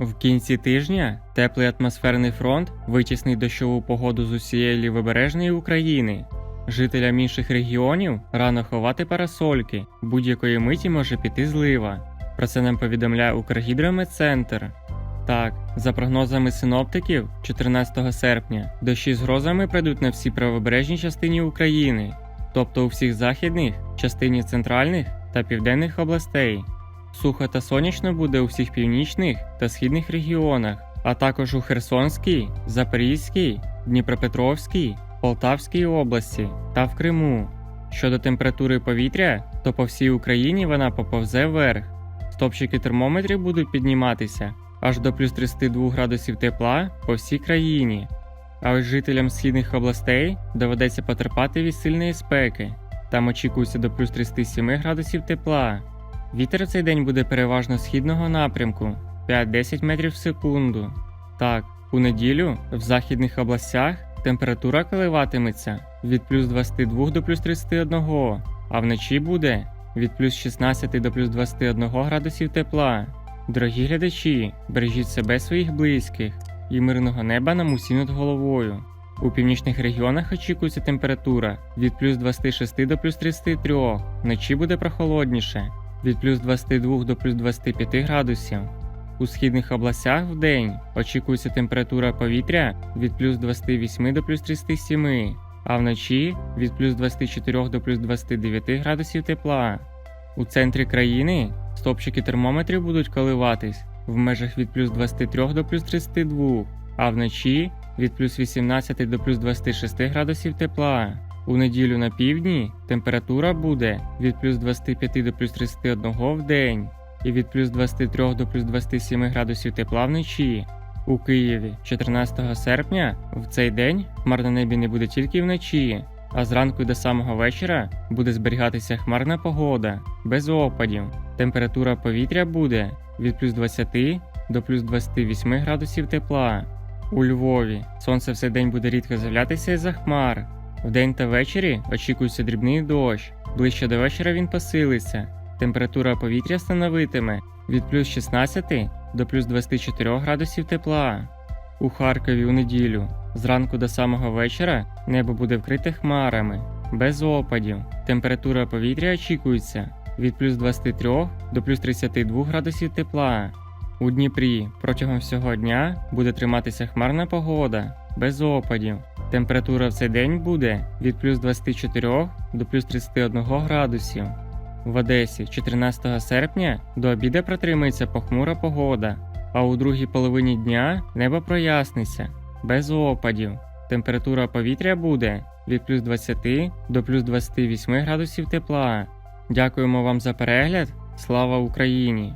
В кінці тижня теплий атмосферний фронт витіснить дощову погоду з усієї лівобережної України. Жителям інших регіонів рано ховати парасольки, будь-якої миті може піти злива. Про це нам повідомляє Укргідрометцентр. Так, за прогнозами синоптиків, 14 серпня дощі з грозами прийдуть на всій правобережній частині України, тобто у всіх західних, частині центральних та південних областей. Сухо та сонячно буде у всіх північних та східних регіонах, а також у Херсонській, Запорізькій, Дніпропетровській, Полтавській області та в Криму. Щодо температури повітря, то по всій Україні вона поповзе вверх. Стопчики термометрів будуть підніматися аж до плюс 32 градусів тепла по всій країні. А ось жителям східних областей доведеться потерпати від сильної спеки. Там очікується до плюс 37 градусів тепла. Вітер в цей день буде переважно східного напрямку 5-10 метрів в секунду. Так, у неділю в західних областях температура коливатиметься від плюс 22 до плюс 31, а вночі буде від плюс 16 до плюс 21 градусів тепла. Дорогі глядачі, бережіть себе своїх близьких і мирного неба нам усі над головою. У північних регіонах очікується температура від плюс 26 до плюс 33, вночі буде прохолодніше від плюс 22 до плюс 25 градусів. У східних областях в день очікується температура повітря від плюс 28 до плюс 37, а вночі від плюс 24 до плюс 29 градусів тепла. У центрі країни стопчики термометрів будуть коливатись в межах від плюс 23 до плюс 32, а вночі від плюс 18 до плюс 26 градусів тепла. У неділю на півдні температура буде від плюс 25 до плюс 31 в день і від плюс 23 до плюс 27 градусів тепла вночі. У Києві 14 серпня в цей день хмар на небі не буде тільки вночі, а зранку до самого вечора буде зберігатися хмарна погода без опадів. Температура повітря буде від плюс 20 до плюс 28 градусів тепла. У Львові сонце все день буде рідко з'являтися із-за хмар. Вдень та ввечері очікується дрібний дощ. Ближче до вечора він посилиться. Температура повітря становитиме від плюс 16 до плюс 24 градусів тепла. У Харкові у неділю зранку до самого вечора небо буде вкрите хмарами, без опадів. Температура повітря очікується від плюс 23 до плюс 32 градусів тепла. У Дніпрі протягом всього дня буде триматися хмарна погода, без опадів. Температура в цей день буде від плюс 24 до плюс 31 градусів. В Одесі 14 серпня до обіда протримається похмура погода, а у другій половині дня небо проясниться, без опадів. Температура повітря буде від плюс 20 до плюс 28 градусів тепла. Дякуємо вам за перегляд. Слава Україні!